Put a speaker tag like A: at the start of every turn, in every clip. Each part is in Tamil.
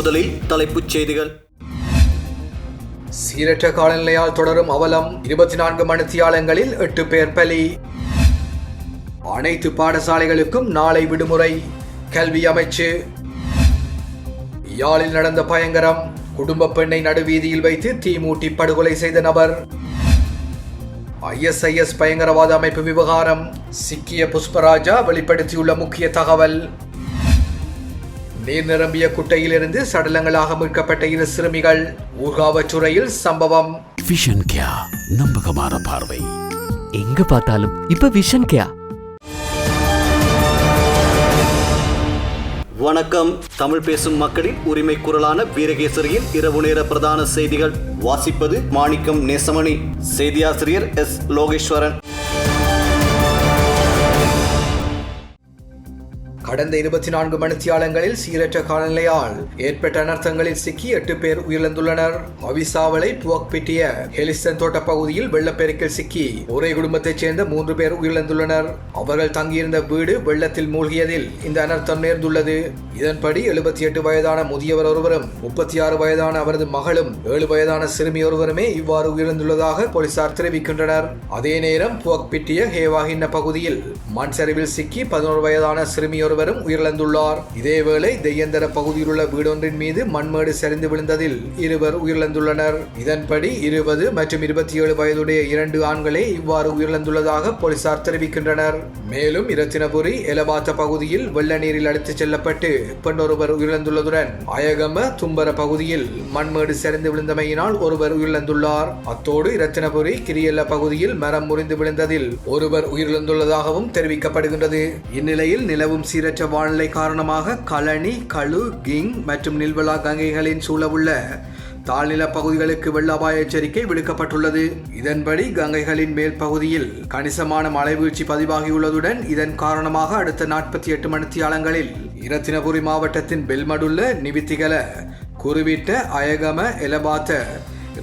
A: முதலில் தலைப்புச் செய்திகள்.
B: சீரற்ற காலநிலையால் தொடரும் அவலம் இருபத்தி நான்கு மணித்தியாலங்களில் எட்டு பேர் பலி. அனைத்து பாடசாலைகளுக்கும் நாளை விடுமுறை கல்வி அமைச்சு. யாழில் நடந்த பயங்கரம் குடும்ப பெண்ணை நடுவீதியில் வைத்து தீ மூட்டி படுகொலை செய்த நபர். ஐஎஸ்ஐஎஸ் பயங்கரவாத அமைப்பு விவகாரம் சிக்கிய புஷ்பராஜா வெளிப்படுத்தியுள்ள முக்கிய தகவல். நீர் நிரம்பிய குட்டையிலிருந்து சடலங்களாக மீட்கப்பட்ட இரு சிறுமிகள் ஊர்காவற்றுறையில் சம்பவம்.
C: விஷன் கியா நம்பகமான பார்வை.
D: எங்க பார்த்தாலும் இப்ப விஷன் கேயா
A: வணக்கம். தமிழ் பேசும் மக்களின் உரிமை குரலான வீரகேசரியின் இரவு நேர பிரதான செய்திகள் வாசிப்பது மாணிக்கம் நேசமணி. செய்தியாசிரியர் எஸ் லோகேஸ்வரன்.
B: கடந்த இருபத்தி நான்கு மணித்தியாலங்களில் சீரற்ற காலநிலையால் ஏற்பட்ட அனர்த்தங்களில் சிக்கி எட்டு பேர் உயிரிழந்துள்ளனர். அவிசாவளை புவக்பிட்டிய ஹெலிஸ்டன் தோட்ட பகுதியில் வெள்ளப்பெருக்கில் சிக்கி ஒரே குடும்பத்தைச் சேர்ந்த மூன்று பேர் உயிரிழந்துள்ளனர். அவர்கள் தங்கியிருந்த வீடு வெள்ளத்தில் மூழ்கியதில் இந்த அனர்த்தம் நேர்ந்துள்ளது. இதன்படி எழுபத்தி எட்டு வயதான முதியவர் ஒருவரும் முப்பத்தி ஆறு வயதான அவரது மகளும் ஏழு வயதான சிறுமி ஒருவருமே இவ்வாறு உயிரிழந்துள்ளதாக போலீசார் தெரிவிக்கின்றனர். அதே நேரம் புவக்பிட்டிய ஹேவாகின்ன பகுதியில் மண் சரிவில் சிக்கி பதினோரு வயதான சிறுமி ஒருவரும் உயிரிழந்துள்ளார். இதேவேளை தெய்யந்தர பகுதியில் உள்ள வீடொன்றின் மீது மண்மேடு சரிந்து விழுந்ததில் இருவர் உயிரிழந்துள்ளனர். இதன்படி இருபது மற்றும் இருபத்தி ஏழு வயதுடைய இரண்டு ஆண்களே இவ்வாறு உயிரிழந்துள்ளதாக போலீசார் தெரிவிக்கின்றனர். மேலும் இரத்தினபுரி எலபாத்த பகுதியில் வெள்ள நீரில் அடித்துச் செல்லப்பட்டு பெண்ணொருவர் உயிரிழந்துள்ளதுடன் அயகம தும்பர பகுதியில் மண்மேடு சரிந்து விழுந்தமையினால் ஒருவர் உயிரிழந்துள்ளார். அத்தோடு இரத்தினபுரி கிரியல்ல பகுதியில் மரம் முறிந்து விழுந்ததில் ஒருவர் உயிரிழந்துள்ளதாகவும் தெரிவிக்கப்படுகின்றது. இந்நிலையில் நிலவும் சீரற்ற வானிலை காரணமாக களனி களு கிங் மற்றும் நில்வலா கங்கைகளின் சூழவுள்ள தாழ்நில பகுதிகளுக்கு வெள்ள அபாய எச்சரிக்கை விடுக்கப்பட்டுள்ளது. இதன்படி கங்கைகளின் மேல் பகுதியில் கணிசமான மழைவீழ்ச்சி பதிவாகியுள்ளதுடன் இதன் காரணமாக அடுத்த நாற்பத்தி எட்டு மணித்தியாலங்களில் இரத்தினபுரி மாவட்டத்தின் பெல்மடுள்ள நிவித்திகல குருவிட்ட அயகம எலபாத்த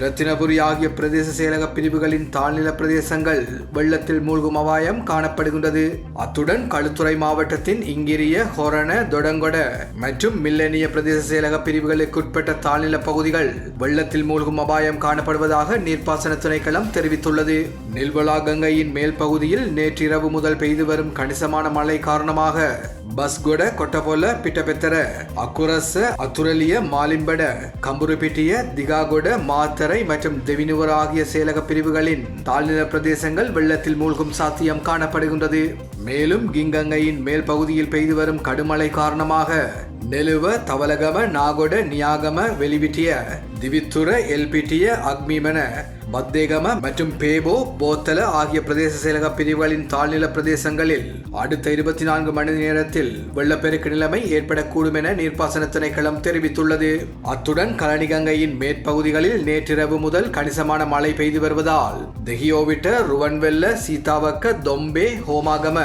B: ரத்தினபுரி ஆகிய பிரதேச செயலக பிரிவுகளின் தாழ்நில பிரதேசங்கள் வெள்ளத்தில் மூழ்கும் அபாயம் காணப்படுகின்றது. அத்துடன் களுத்துறை மாவட்டத்தின் இங்கிரிய ஹொரண தொடங்கொட மற்றும் மில்லனிய பிரதேச செயலக பிரிவுகளுக்குட்பட்ட தாழ்நில பகுதிகள் வெள்ளத்தில் மூழ்கும் அபாயம் காணப்படுவதாக நீர்ப்பாசன திணைக்களம் தெரிவித்துள்ளது. நில்வலா கங்கையின் மேல் பகுதியில் நேற்றிரவு முதல் பெய்து வரும் கணிசமான மழை காரணமாக பஸ்கொட கொட்டபொல பிட்டபெத்தர அக்குரச அத்துரலிய மாலிம்பட கம்புருபிட்டிய திகாகொட மாத்தரை மற்றும் தெவினுவர் ஆகிய செயலக பிரிவுகளின் தாழ்நில பிரதேசங்கள் வெள்ளத்தில் மூழ்கும் சாத்தியம் காணப்படுகின்றது. மேலும் கிங்கங்கையின் மேல் பகுதியில் பெய்து வரும் கடுமழை காரணமாக நெலுவ தவலகம நாகொட நியாகம வெளிவிட்டிய திவித்துர எல்பிட்டிய அக்மிமன பத்தேகம மற்றும் பேபோ போத்தல ஆகிய பிரதேச செயலக பிரிவுகளின் தாழ்நில பிரதேசங்களில் அடுத்த இருபத்தி நான்கு மணி நேரத்தில் வெள்ளப்பெருக்கு நிலைமை ஏற்படக்கூடும் என நீர்ப்பாசன திணைக்களம் தெரிவித்துள்ளது. அத்துடன் கலனிகங்கையின் மேற்பகுதிகளில் நேற்றிரவு முதல் கணிசமான மழை பெய்து வருவதால் தெஹியோவிட்ட ருவன்வெல்ல சீதாவக்க தொம்பே ஹோமாகம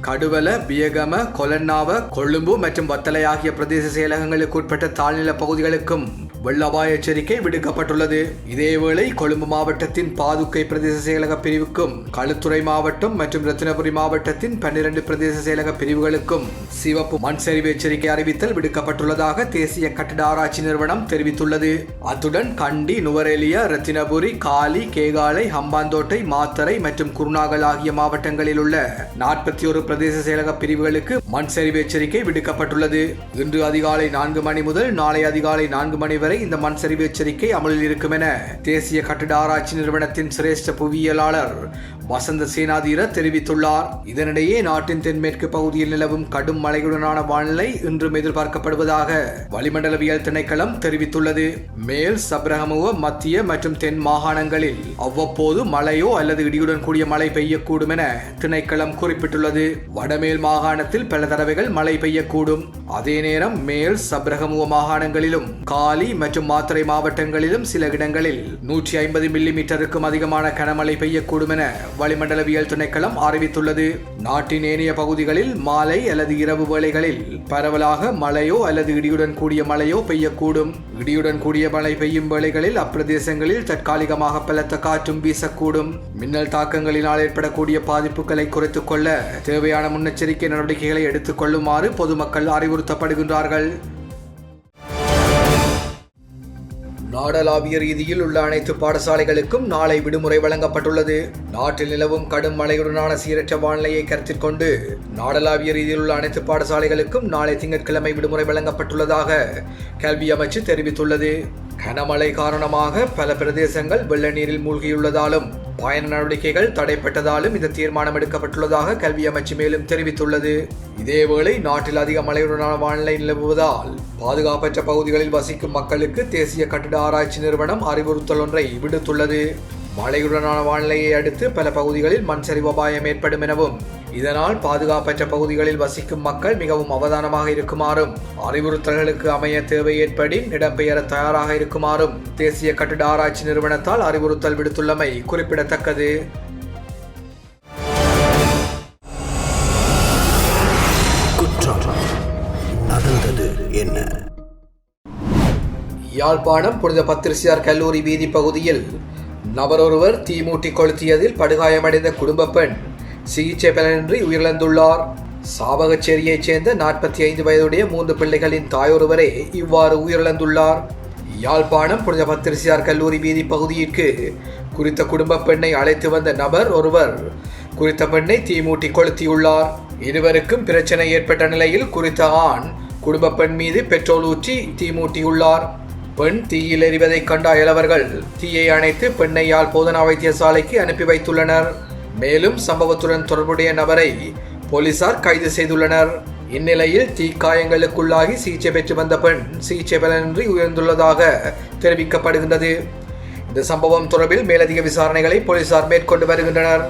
B: கடுவல பியகம கொலன்னாவ கொழும்பு மற்றும் வத்தலை ஆகிய பிரதேச செயலகங்களுக்கு உட்பட்ட தாழ்நில பகுதிகளுக்கும் வெள்ள அபாய எச்சரிக்கை விடுக்கப்பட்டுள்ளது. இதேவேளை கொழும்பு மாவட்டத்தின் பாதுக்கை பிரதேச செயலக பிரிவுக்கும் களுத்துறை மாவட்டம் மற்றும் ரத்தினபுரி மாவட்டத்தின் பன்னிரண்டு பிரதேச செயலக பிரிவுகளுக்கும் சிவப்பு மண் சரிவு எச்சரிக்கை அறிவித்தல் விடுக்கப்பட்டுள்ளதாக தேசிய கட்டிட ஆராய்ச்சி நிறுவனம் தெரிவித்துள்ளது. அத்துடன் கண்டி நுவரெலியா ரத்தினபுரி காலி கேகாலை ஹம்பாந்தோட்டை மாத்தரை மற்றும் குருநாகல் ஆகிய மாவட்டங்களில் உள்ள நாற்பத்தி ஒரு பிரதேச செயலக பிரிவுகளுக்கு மண் சரிவு எச்சரிக்கை விடுக்கப்பட்டுள்ளது. இன்று அதிகாலை நான்கு மணி முதல் நாளை அதிகாலை நான்கு மணி வரை இந்த மண் சரிவு எச்சரிக்கை அமலில் இருக்கும் என தேசிய கட்டிட ஆராய்ச்சி நிறுவனத்தின் சிரேஷ்ட புவியியலாளர் வசந்த சேனாதீர தெரிவித்துள்ளார். இதனிடையே நாட்டின் தென்மேற்கு பகுதியில் நிலவும் கடும் மழையுடனான வானிலை இன்றும் எதிர்பார்க்கப்படுவதாக வளிமண்டலவியல் திணைக்களம் தெரிவித்துள்ளது. மேல் சப்ரகமுவ மத்திய மற்றும் தென் மாகாணங்களில் அவ்வப்போது மழையோ அல்லது இடியுடன் கூடிய மழை பெய்யக்கூடும் என திணைக்களம் குறிப்பிட்டுள்ளது. வடமேல் மாகாணத்தில் பல தடவைகள் மழை பெய்யக்கூடும். அதே நேரம் மேல் சப்ரகமுவ மாகாணங்களிலும் காலி மற்றும் மாத்திரை மாவட்டங்களிலும் சில இடங்களில் நூற்றி ஐம்பது மில்லி மீட்டருக்கும் அதிகமான கனமழை பெய்யக்கூடும் என வளிமண்டலவியல் திணைக்களம் அறிவித்துள்ளது. நாட்டின் ஏனைய பகுதிகளில் மாலை அல்லது இரவு வேளைகளில் பரவலாக மழையோ அல்லது இடியுடன் கூடிய மழையோ பெய்யக்கூடும். இடியுடன் கூடிய மழை பெய்யும் வேளைகளில் அப்பிரதேசங்களில் தற்காலிகமாக பலத்த காற்றும் வீசக்கூடும். மின்னல் தாக்கங்களினால் ஏற்படக்கூடிய பாதிப்புகளை குறைத்துக் கொள்ள தேவையான முன்னெச்சரிக்கை நடவடிக்கைகளை எடுத்துக் கொள்ளுமாறு பொதுமக்கள் அறிவுறுத்தப்படுகின்றார்கள். நாடளாவிய ரீதியில் உள்ள அனைத்து பாடசாலைகளுக்கும் நாளை விடுமுறை வழங்கப்பட்டுள்ளது. நாட்டில் நிலவும் கடும் மழையுடனான சீரற்ற வானிலையை கருத்தில் கொண்டு நாடளாவிய ரீதியில் உள்ள அனைத்து பாடசாலைகளுக்கும் நாளை திங்கட்கிழமை விடுமுறை வழங்கப்பட்டுள்ளதாக கல்வி அமைச்சு தெரிவித்துள்ளது. கனமழை காரணமாக பல பிரதேசங்கள் வெள்ள நீரில் மூழ்கியுள்ளதாலும் பயண நடவடிக்கைகள் தடைப்பட்டதாலும் இந்த தீர்மானம் எடுக்கப்பட்டுள்ளதாக கல்வி அமைச்சு மேலும் தெரிவித்துள்ளது. இதேவேளை நாட்டில் அதிக மழையுடனான வானிலை நிலவுவதால் பாதுகாப்பற்ற பகுதிகளில் வசிக்கும் மக்களுக்கு தேசிய கட்டிட ஆராய்ச்சி நிறுவனம் அறிவுறுத்தல் ஒன்றை விடுத்துள்ளது. மழையுடனான வானிலையை அடுத்து பல பகுதிகளில் மண் சரிவு அபாயம் ஏற்படும் எனவும் இதனால் பாதுகாப்பற்ற பகுதிகளில் வசிக்கும் மக்கள் மிகவும் அவதானமாக இருக்குமாறும் அறிவுறுத்தல்களுக்கு அமைய தேவை ஏற்படின் இடம்பெயர தயாராக இருக்குமாறும் தேசிய கட்டிட ஆராய்ச்சி நிறுவனத்தால் அறிவுறுத்தல் விடுத்துள்ளமை குறிப்பிடத்தக்கது.
E: நடந்தது என்ன?
B: யாழ்ப்பாணம் புனித பத்திரிசியார் கல்லூரி வீதி பகுதியில் நபரொருவர் தீமூட்டி கொளுத்தியதில் படுகாயமடைந்த குடும்ப பெண் சிகிச்சை பலனின்றி உயிரிழந்துள்ளார். சாவகச்சேரியைச் சேர்ந்த நாற்பத்தி ஐந்து வயதுடைய மூன்று பிள்ளைகளின் தாயொருவரே இவ்வாறு உயிரிழந்துள்ளார். யாழ்ப்பாணம் புனித பத்திரிசியார் கல்லூரி வீதி பகுதியிற்கு குறித்த குடும்ப பெண்ணை அழைத்து வந்த நபர் ஒருவர் குறித்த பெண்ணை தீமூட்டி கொளுத்தியுள்ளார். இருவருக்கும் பிரச்சனை ஏற்பட்ட நிலையில் குறித்த ஆண் குடும்ப பெண் மீது பெட்ரோல் ஊற்றி தீமூட்டியுள்ளார். பெண் தீயில் எறிவதைக் கண்ட அயலவர்கள் தீயை அணைத்து பெண்ணை யாழ் போதனா வைத்தியசாலைக்கு அனுப்பி வைத்துள்ளனர். மேலும் சம்பவத்துடன் தொடர்புடைய நபரை போலீசார் கைது செய்துள்ளனர். இந்நிலையில் தீக்காயங்களுக்குள்ளாகி சிகிச்சை பெற்று வந்த பெண் சிகிச்சை பலனின்றி உயர்ந்துள்ளதாக தெரிவிக்கப்படுகின்றது. இந்த சம்பவம் தொடர்பில் மேலதிக விசாரணைகளை போலீசார் மேற்கொண்டு வருகின்றனர்.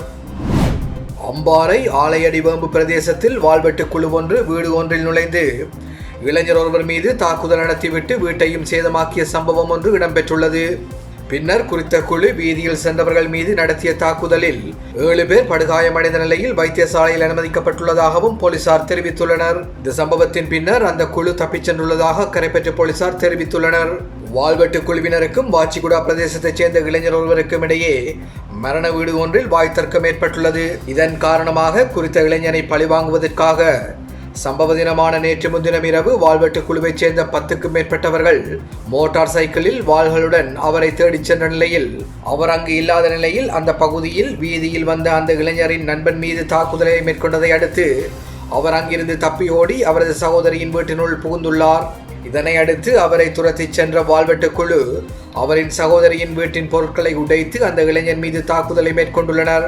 B: அம்பாறை ஆலையடிவேம்பு பிரதேசத்தில் வாழ்வெட்டு குழு ஒன்று வீடு ஒன்றில் நுழைந்து இளைஞர் ஒருவர் மீது தாக்குதல் நடத்திவிட்டு வீட்டையும் சேதமாக்கிய சம்பவம் ஒன்று இடம்பெற்றுள்ளது. பின்னர் குறித்த குழு வீதியில் சென்றவர்கள் மீது நடத்திய தாக்குதலில் ஏழு பேர் படுகாயமடைந்த நிலையில் வைத்தியசாலையில் அனுமதிக்கப்பட்டுள்ளதாகவும் போலீசார் தெரிவித்துள்ளனர். இந்த சம்பவத்தின் பின்னர் அந்த குழு தப்பிச் சென்றுள்ளதாக கரைப்பற்ற போலீசார் தெரிவித்துள்ளனர். வால்வெட்டு குழுவினருக்கும் வாச்சிகுடா பிரதேசத்தைச் சேர்ந்த இளைஞர் ஒருவருக்கும் இடையே மரண வீடு ஒன்றில் வாய் தர்க்கம் ஏற்பட்டுள்ளது. இதன் காரணமாக குறித்த இளைஞனை பழிவாங்குவதற்காக சம்பவ தினமான நேற்று முன்தினம் இரவு வால்வெட்டு குழுவைச் சேர்ந்த பத்துக்கும் மேற்பட்டவர்கள் மோட்டார் சைக்கிளில் வாள்களுடன் அவரை தேடிச் சென்ற நிலையில் அவர் அங்கு இல்லாத நிலையில் அந்த பகுதியில் வீதியில் வந்த அந்த இளைஞரின் நண்பன் மீது தாக்குதலை மேற்கொண்டதை அடுத்து அவர் அங்கிருந்து தப்பி ஓடி அவரது சகோதரியின் வீட்டினுள் புகுந்துள்ளார். இதனை அடுத்து அவரை துரத்திச் சென்ற வால்வெட்டு குழு அவரின் சகோதரியின் வீட்டின் பொருட்களை உடைத்து அந்த இளைஞன் மீது தாக்குதலை மேற்கொண்டுள்ளனர்.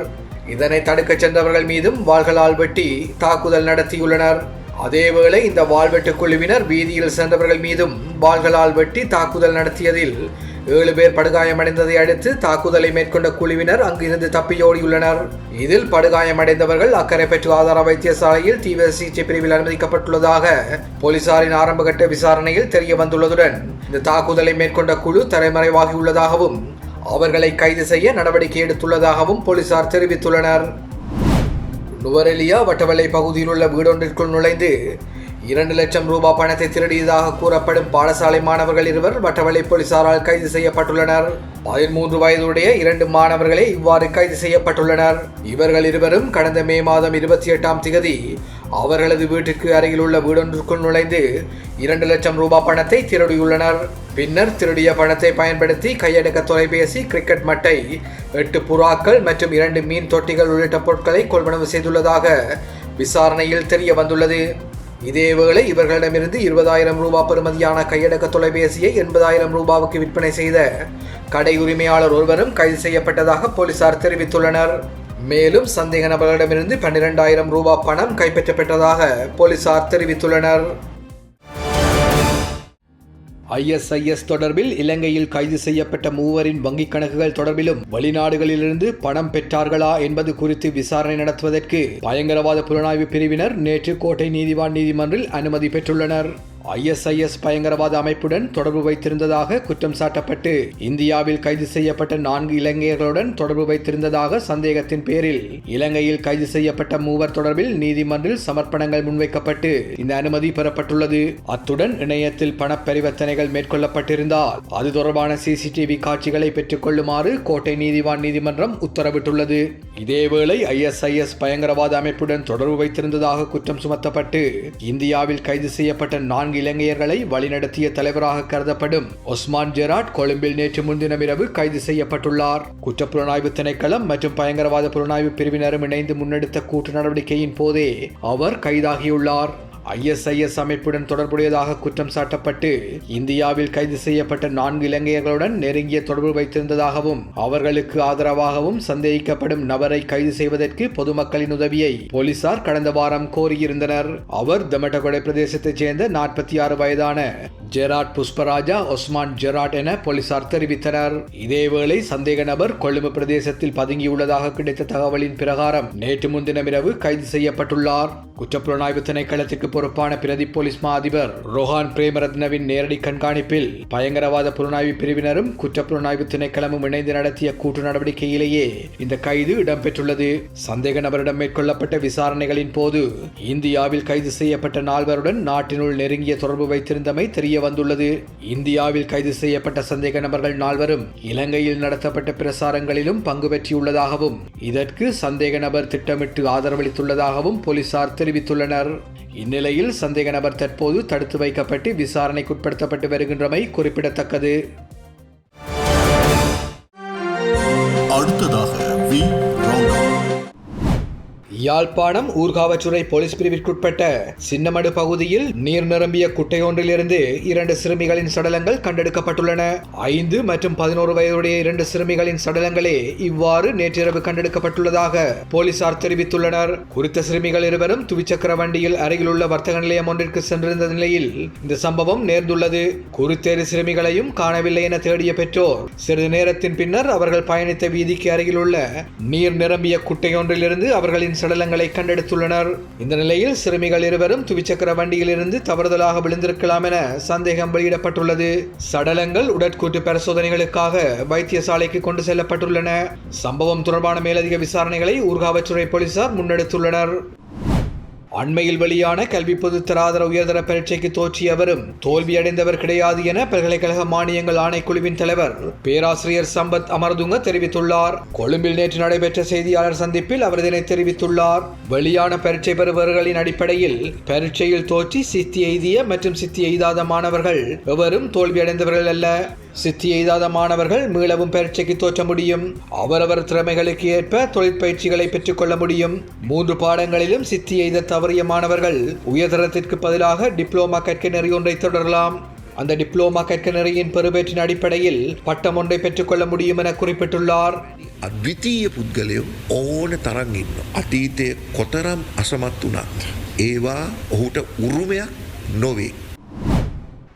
B: இதனை தடுக்கச் சென்றவர்கள் மீதும் வாள்களால் வெட்டி தாக்குதல் நடத்தியுள்ளனர். அதேவேளை இந்த வாள்வெட்டு குழுவினர் வீதியில் சென்றவர்கள் மீதும் வாள்களால் வெட்டி தாக்குதல் நடத்தியதில் ஏழு பேர் படுகாயமடைந்ததை அடுத்து தாக்குதலை மேற்கொண்ட குழுவினர் அங்கிருந்து தப்பியோடியுள்ளனர். இதில் படுகாயமடைந்தவர்கள் அக்கறை பெற்று ஆதார வைத்தியசாலையில் தீவிர சிகிச்சை பிரிவில் அனுமதிக்கப்பட்டுள்ளதாக போலீசாரின் ஆரம்பகட்ட விசாரணையில் தெரிய வந்துள்ளதுடன் இந்த தாக்குதலை மேற்கொண்ட குழு தலைமறைவாகியுள்ளதாகவும் அவர்களை கைது செய்ய நடவடிக்கை எடுத்துள்ளதாகவும் போலீசார் தெரிவித்துள்ளனர். நுவரெலியா வட்டவளை பகுதியில் உள்ள வீடொன்றிற்குள் நுழைந்து இரண்டு லட்சம் ரூபாய் பணத்தை திருடியதாக கூறப்படும் பாடசாலை மாணவர்கள் இருவர் வட்டவளை போலீசாரால் கைது செய்யப்பட்டுள்ளனர். பதிமூன்று வயதுடைய இரண்டு மாணவர்களே இவ்வாறு கைது செய்யப்பட்டுள்ளனர். இவர்கள் இருவரும் கடந்த மே மாதம் இருபத்தி எட்டாம் திகதி அவர்களது வீட்டுக்கு அருகில் உள்ள வீடொன்றிற்குள் நுழைந்து இரண்டு லட்சம் ரூபாய் பணத்தை திருடியுள்ளனர். பின்னர் திருடிய பணத்தை பயன்படுத்தி கையடக்க தொலைபேசி கிரிக்கெட் மட்டை எட்டு புறாக்கள் மற்றும் இரண்டு மீன் தொட்டிகள் உள்ளிட்ட பொருட்களை கொள்வனவு செய்துள்ளதாக விசாரணையில் தெரிய வந்துள்ளது. இதேவேளை இவர்களிடமிருந்து இருபதாயிரம் ரூபாய் பெறுமதியான கையடக்க தொலைபேசியை எண்பதாயிரம் ரூபாவுக்கு விற்பனை செய்த கடை உரிமையாளர் ஒருவரும் கைது செய்யப்பட்டதாக போலீசார் தெரிவித்துள்ளனர். மேலும் சந்தேக நபர்களிடமிருந்து பன்னிரெண்டாயிரம் ரூபாய் பணம் கைப்பற்றப்பட்டதாக போலீசார் தெரிவித்துள்ளனர். ஐஎஸ்ஐஎஸ் தொடர்பில் இலங்கையில் கைது செய்யப்பட்ட மூவரின் வங்கிக் கணக்குகள் தொடர்பிலும் வெளிநாடுகளிலிருந்து பணம் பெற்றார்களா என்பது குறித்து விசாரணை நடத்துவதற்கு பயங்கரவாத புலனாய்வு பிரிவினர் நேற்று கோட்டை நீதிவான் நீதிமன்றில் அனுமதி பெற்றுள்ளனர். ஐஎஸ்ஐஎஸ் பயங்கரவாத அமைப்புடன் தொடர்பு வைத்திருந்ததாக குற்றம் சாட்டப்பட்டு இந்தியாவில் கைது செய்யப்பட்ட நான்கு இளைஞர்களுடன் தொடர்பு வைத்திருந்ததாக சந்தேகத்தின் பேரில் இலங்கையில் கைது செய்யப்பட்ட மூவர் தொடர்பில் நீதிமன்றில் சமர்ப்பணங்கள் முன்வைக்கப்பட்டு இந்த அனுமதி பெறப்பட்டுள்ளது. அத்துடன் இணையத்தில் பண பரிவர்த்தனைகள் மேற்கொள்ளப்பட்டிருந்தால் அது தொடர்பான சிசிடிவி காட்சிகளை பெற்றுக் கொள்ளுமாறு கோட்டை நீதிவான் நீதிமன்றம் உத்தரவிட்டுள்ளது. இதேவேளை ஐஎஸ்ஐஎஸ் பயங்கரவாத அமைப்புடன் தொடர்பு வைத்திருந்ததாக குற்றம் சுமத்தப்பட்டு இந்தியாவில் கைது செய்யப்பட்ட நான்கு நான்கு இலங்கையர்களை வழிநடத்திய தலைவராக கருதப்படும் ஒஸ்மான் ஜெராட் கொழும்பில் நேற்று முன்தினம் இரவு கைது செய்யப்பட்டுள்ளார். குற்றப்புலனாய்வு திணைக்களம் மற்றும் பயங்கரவாத புலனாய்வு பிரிவினரும் இணைந்து முன்னெடுத்த கூட்டு நடவடிக்கையின் போதே அவர் கைதாகியுள்ளார். ஐஎஸ்ஐஎஸ் அமைப்புடன் தொடர்புடையதாக குற்றம் சாட்டப்பட்டு இந்தியாவில் கைது செய்யப்பட்ட நான்கு இலங்கையர்களுடன் நெருங்கிய தொடர்பு வைத்திருந்ததாகவும் அவர்களுக்கு ஆதரவாகவும் சந்தேகிக்கப்படும் நபரை கைது செய்வதற்கு பொதுமக்களின் உதவியை போலீசார் கடந்த வாரம் கோரியிருந்தனர். அவர் தமட்டகொடை பிரதேசத்தைச் சேர்ந்த நாற்பத்தி ஆறு வயதான ஜெராட் புஷ்பராஜா ஒஸ்மான் ஜெராட் என போலீசார் தெரிவித்தனர். இதேவேளை சந்தேக நபர் கொழும்பு பிரதேசத்தில் பதுங்கியுள்ளதாக கிடைத்த தகவலின் பிரகாரம் நேற்று முன்தினம் இரவு கைது செய்யப்பட்டுள்ளார். குற்றப்புலனாய்வு திணைக்களத்திற்கு பொறுப்பான பிரதி போலீஸ் மா அதிபர் ரோஹான் பிரேமரத்னவின் நேரடி கண்காணிப்பில் பயங்கரவாத புலனாய்வு பிரிவினரும் குற்றப்புலனாய்வு திணைக்களமும் இணைந்து நடத்திய கூட்டு நடவடிக்கையிலேயே இந்த கைது இடம்பெற்றுள்ளது. சந்தேக நபரிடம் மேற்கொள்ளப்பட்ட விசாரணைகளின் போது இந்தியாவில் கைது செய்யப்பட்ட நால்வருடன் நாட்டினுள் நெருங்கிய தொடர்பு வைத்திருந்தமை தெரிய வந்துள்ளது. இந்தியாவில் கைது செய்யப்பட்ட சந்தேக நபர்கள் நால்வரும் இலங்கையில் நடத்தப்பட்ட பிரசாரங்களிலும் பங்கு பெற்றியுள்ளதாகவும் இதற்கு சந்தேக நபர் திட்டமிட்டு ஆதரவளித்துள்ளதாகவும் போலீசார் தெரிவித்துள்ளனர். இந்நிலையில் சந்தேக நபர் தற்போது தடுத்து வைக்கப்பட்டு விசாரணைக்குட்படுத்தப்பட்டு வருகின்றமை குறிப்பிடத்தக்கது. யாழ்ப்பாணம் ஊர்காவற்றுறை போலீஸ் பிரிவிற்குட்பட்ட சின்னமடு பகுதியில் நீர் நிரம்பிய குட்டையொன்றிலிருந்து இரண்டு சிறுமிகளின் சடலங்கள் கண்டெடுக்கப்பட்டுள்ளன. ஐந்து மற்றும் பதினோரு வயதுடைய இரண்டு சிறுமிகளின் சடலங்களே இவ்வாறு நேற்றிரவு கண்டெடுக்கப்பட்டுள்ளதாக போலீசார் தெரிவித்துள்ளனர். குறித்த சிறுமிகள் இருவரும் துவிச்சக்கர வண்டியில் அருகிலுள்ள வர்த்தக நிலையம் ஒன்றிற்கு சென்றிருந்த நிலையில் இந்த சம்பவம் நேர்ந்துள்ளது. குறித்தேறு சிறுமிகளையும் காணவில்லை என தேடிய பெற்றோர் சிறிது நேரத்தின் பின்னர் அவர்கள் பயணித்த வீதிக்கு அருகிலுள்ள நீர் நிரம்பிய குட்டையொன்றிலிருந்து அவர்களின் சடலங்களை கண்டெடுத்துள்ளனர். இந்த நிலையில் சிறுமிகள் இருவரும் துவிச்சக்கர வண்டியிலிருந்து தவறுதலாக விழுந்திருக்கலாம் என சந்தேகம் வெளியிடப்பட்டுள்ளது. சடலங்கள் உடற்கூட்டு பரிசோதனைகளுக்காக வைத்தியசாலைக்கு கொண்டு செல்லப்பட்டுள்ளன. சம்பவம் தொடர்பான மேலதிக விசாரணைகளை ஊர்காவற்றுறை போலீசார் முன்னெடுத்துள்ளனர். அண்மையில் வெளியான கல்வி பொது தராதர உயர்தர பரீட்சைக்கு தோற்றியவரும் தோல்வியடைந்தவர் கிடையாது என பல்கலைக்கழக மானியங்கள் ஆணைக்குழுவின் தலைவர் பேராசிரியர் சம்பத் அமர்துங்க தெரிவித்துள்ளார். கொழும்பில் நேற்று நடைபெற்ற செய்தியாளர் சந்திப்பில் அவர் இதனை தெரிவித்துள்ளார். வெளியான பரீட்சை பெறுபவர்களின் அடிப்படையில் பரீட்சையில் தோற்றி சித்தி எய்திய மற்றும் சித்தி எய்தாத மாணவர்கள் எவரும் தோல்வியடைந்தவர்கள் அல்ல. சித்தி எய்தாத மாணவர்கள் மீளவும் பரீட்சைக்கு தோற்ற முடியும் அவரவர் திறமைகளுக்கு ஏற்ப தொழிற்பயிற்சிகளை பெற்றுக்கொள்ள முடியும் மூன்று பாடங்களிலும் சித்தி எய்த தவறிய மாணவர்கள் உயர்தரத்திற்கு பதிலாக டிப்ளோமா கற்க நெறி ஒன்றை தொடரலாம் அந்த டிப்ளோமா கற்க நெறியின் பெறுபேற்றின் அடிப்படையில் பட்டம் ஒன்றை பெற்றுக்கொள்ள முடியும் என குறிப்பிட்டுள்ளார்
F: අද්විතීය පුද්ගලයෝ ඕන තරන් ඉන්න. අතීතය කොතරම් අසමත් වනත්. ඒවා ඔහුට උරුමයක් නොවේ.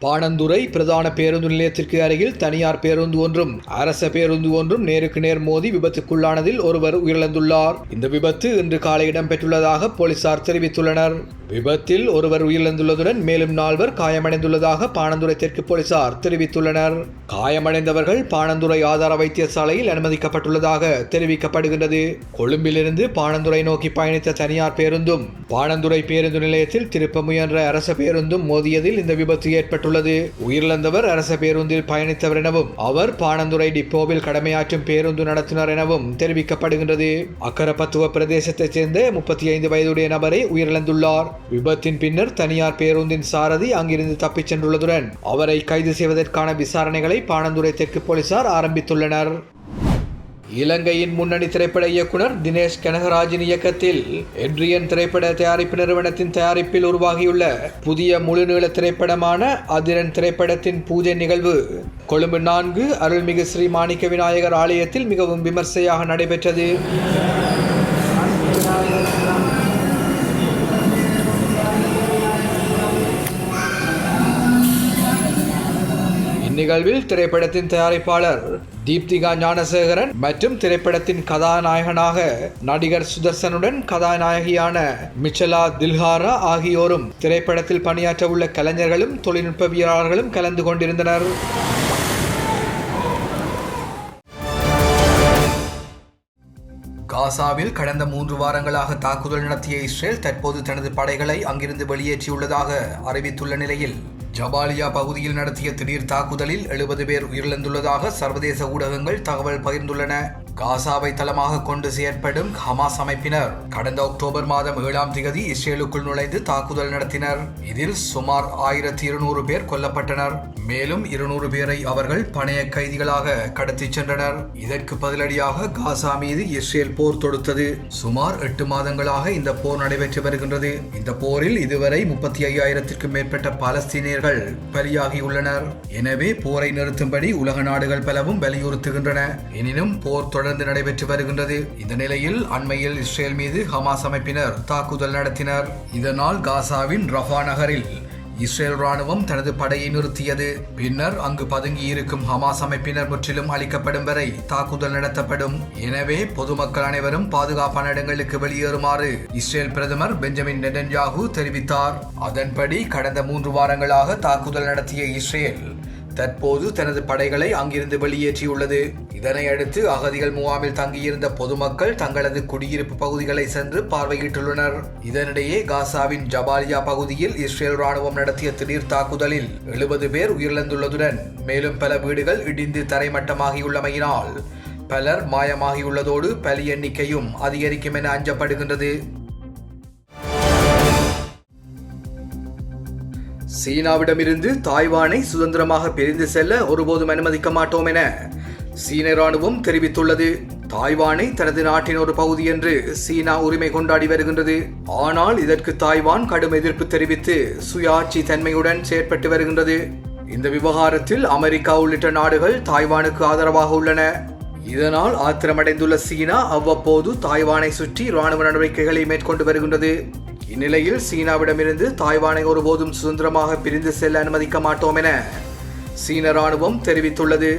B: பாணந்துறை பிரதான பேருந்து நிலையத்திற்கு அருகில் தனியார் பேருந்து ஒன்றும் அரச பேருந்து ஒன்றும் நேருக்கு நேர் மோதி விபத்துக்குள்ளானதில் ஒருவர் உயிரிழந்துள்ளார். இந்த விபத்து இன்று காலை இடம்பெற்றுள்ளதாக போலீசார் தெரிவித்துள்ளனர். விபத்தில் ஒருவர் உயிரிழந்துள்ளதுடன் மேலும் நால்வர் காயமடைந்துள்ளதாக பாணந்துறை தெற்கு போலீசார் தெரிவித்துள்ளனர். காயமடைந்தவர்கள் பாணந்துறை ஆதார வைத்தியசாலையில் அனுமதிக்கப்பட்டுள்ளதாக தெரிவிக்கப்படுகின்றது. கொழும்பிலிருந்து பாணந்துறை நோக்கி பயணித்த தனியார் பேருந்தும் பாணந்துறை பேருந்து நிலையத்தில் திருப்ப முயன்ற அரச பேருந்தும் மோதியதில் இந்த விபத்து ஏற்பட்டுள்ளது. உயிரிழந்தவர் அரச பேருந்தில் பயணித்தவர் எனவும் அவர் பாணந்துறை டிப்போவில் கடமையாற்றும் பேருந்து நடத்தினர் எனவும் தெரிவிக்கப்படுகின்றது. அக்கரப்பத்துவ பிரதேசத்தைச் சேர்ந்த முப்பத்தி ஐந்து வயதுடைய நபரை உயிரிழந்துள்ளார். விபத்தின் பின்னர் தனியார் பேருந்தின் சாரதி அங்கிருந்து தப்பிச் சென்றுள்ளதுடன் அவரை கைது செய்வதற்கான விசாரணைகளை பாணந்துறை தெற்கு போலீசார் ஆரம்பித்துள்ளனர். இலங்கையின் முன்னணி திரைப்பட இயக்குனர் தினேஷ் கனகராஜின் இயக்கத்தில் எட்ரியன் திரைப்பட தயாரிப்பு நிறுவனத்தின் தயாரிப்பில் உருவாகியுள்ள புதிய முழுநீள திரைப்படமான அதிரன் திரைப்படத்தின் பூஜை நிகழ்வு. கொழும்பு நான்கு அருள்மிகு ஸ்ரீ மாணிக்க விநாயகர் ஆலயத்தில் மிகவும் விமர்சையாக நடைபெற்றது. இந்நிகழ்வில் திரைப்படத்தின் தயாரிப்பாளர் தீப்திகா ஞானசேகரன் மற்றும் திரைப்படத்தின் கதாநாயகனாக நடிகர் சுதர்சனுடன் கதாநாயகியான மிச்சலா தில்ஹாரா ஆகியோரும் திரைப்படத்தில் பணியாற்ற உள்ள கலைஞர்களும் தொழில்நுட்பவியலாளர்களும் கலந்து கொண்டிருந்தனர். காசாவில் கடந்த மூன்று வாரங்களாக தாக்குதல் நடத்திய இஸ்ரேல் தற்போது தனது படைகளை அங்கிருந்து வெளியேற்றியுள்ளதாக அறிவித்துள்ள நிலையில் ஜபாலியா பகுதியில் நடத்திய திடீர் தாக்குதலில் எழுபது பேர் உயிரிழந்துள்ளதாக சர்வதேச ஊடகங்கள் தகவல் பகிர்ந்துள்ளன. காசாவை தளமாக கொண்டு செயற்படும் ஹமாஸ் அமைப்பினர் கடந்த அக்டோபர் மாதம் ஏழாம் திகதி இஸ்ரேலுக்குள் நுழைந்து தாக்குதல் நடத்தினர். இதில் சுமார் ஆயிரத்தி இருநூறு பேர் கொல்லப்பட்டனர். மேலும் இருநூறு பேரை அவர்கள் பணைய கைதிகளாக கடத்திச் சென்றனர். இதற்கு பதிலடியாக காசா மீது இஸ்ரேல் போர் தொடுத்தது. சுமார் எட்டு மாதங்களாக இந்த போர் நடைபெற்று வருகின்றது. இந்த போரில் இதுவரை முப்பத்தி ஐயாயிரத்திற்கும் மேற்பட்ட பாலஸ்தீனியர்கள் பலியாகியுள்ளனர். எனவே போரை நிறுத்தும்படி உலக நாடுகள் பலவும் வலியுறுத்துகின்றன. எனினும் போர் தொடர்ந்து நடைபெற்று வருகின்றது. இந்த நிலையில் அண்மையில் இஸ்ரேல் மீது ஹமாஸ் அமைப்பினர் தாக்குதல் நடத்தினர். இதனால் காசாவின் ரஃபா நகரில் இஸ்ரேல் ராணுவம் தனது படையை நிறுத்தியது. பின்னர் அங்கு பதுங்கி இருக்கும் ஹமாஸ் அமைப்பினர் முற்றிலும் அளிக்கப்படும் வரை தாக்குதல் நடத்தப்படும். எனவே பொதுமக்கள் அனைவரும் பாதுகாப்பான இடங்களுக்கு வெளியேறுமாறு இஸ்ரேல் பிரதமர் பெஞ்சமின் நெடன்யாகு தெரிவித்தார். அதன்படி கடந்த மூன்று வாரங்களாக தாக்குதல் நடத்திய இஸ்ரேல் தற்போது தனது படைகளை அங்கிருந்து வெளியேற்றியுள்ளது. இதனை அடுத்து அகதிகள் முகாமில் தங்கியிருந்த பொதுமக்கள் தங்களது குடியிருப்பு பகுதிகளை சென்று பார்வையிட்டுள்ளனர். இதனிடையே காசாவின் ஜபாலியா பகுதியில் இஸ்ரேல் ராணுவம் நடத்திய திடீர் தாக்குதலில் எழுபது பேர் உயிரிழந்துள்ளதுடன் மேலும் பல வீடுகள் இடிந்து தரைமட்டமாகியுள்ளமையினால் பலர் மாயமாகியுள்ளதோடு பலி எண்ணிக்கையும் அதிகரிக்கும் என அஞ்சப்படுகின்றது. சீனாவிடமிருந்து தாய்வானை சுதந்திரமாக பிரிந்து செல்ல ஒருபோதும் அனுமதிக்க மாட்டோம் என சீன ராணுவம் தெரிவித்துள்ளது. தாய்வானை தனது நாட்டின் ஒரு பகுதி என்று சீனா உரிமை கொண்டாடி வருகின்றது. ஆனால் இதற்கு தாய்வான் கடும் எதிர்ப்பு தெரிவித்து சுயாட்சி தன்மையுடன் செயற்பட்டு வருகின்றது. இந்த விவகாரத்தில் அமெரிக்கா உள்ளிட்ட நாடுகள் தாய்வானுக்கு ஆதரவாக உள்ளன. இதனால் ஆத்திரமடைந்துள்ள சீனா அவ்வப்போது தாய்வானை சுற்றி ராணுவ நடவடிக்கைகளை மேற்கொண்டு வருகின்றது. இந்நிலையில் சீனாவிடமிருந்து தாய்வானை ஒருபோதும் சுதந்திரமாக பிரிந்து செல்ல அனுமதிக்க மாட்டோம் என சீன ராணுவம் தெரிவித்துள்ளது.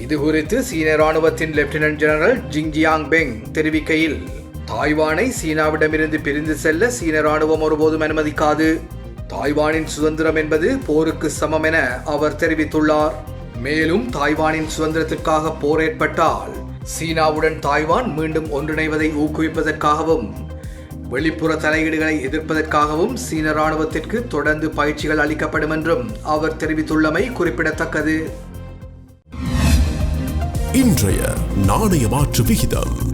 B: இது குறித்து சீன ராணுவத்தின் லெப்டினன்ட் ஜெனரல் ஜிங்ஜியாங் பெங் தெரிவிக்கையில் தாய்வானை சீனாவிடமிருந்து பிரிந்து செல்ல சீன ராணுவம் ஒருபோதும் அனுமதிக்காது. தாய்வானின் சுதந்திரம் என்பது போருக்கு சமம் என அவர் தெரிவித்துள்ளார். மேலும் தாய்வானின் சுதந்திரத்திற்காக போர் ஏற்பட்டால் சீனாவுடன் தாய்வான் மீண்டும் ஒன்றிணைவதை ஊக்குவிப்பதற்காகவும் வெளிப்புற தலையீடுகளை எதிர்ப்பதற்காகவும் சீன ராணுவத்திற்கு தொடர்ந்து பயிற்சிகள் அளிக்கப்படும் என்றும் அவர் தெரிவித்துள்ளமை குறிப்பிடத்தக்கது.
E: இன்றைய நாணய மாற்று விகிதம்.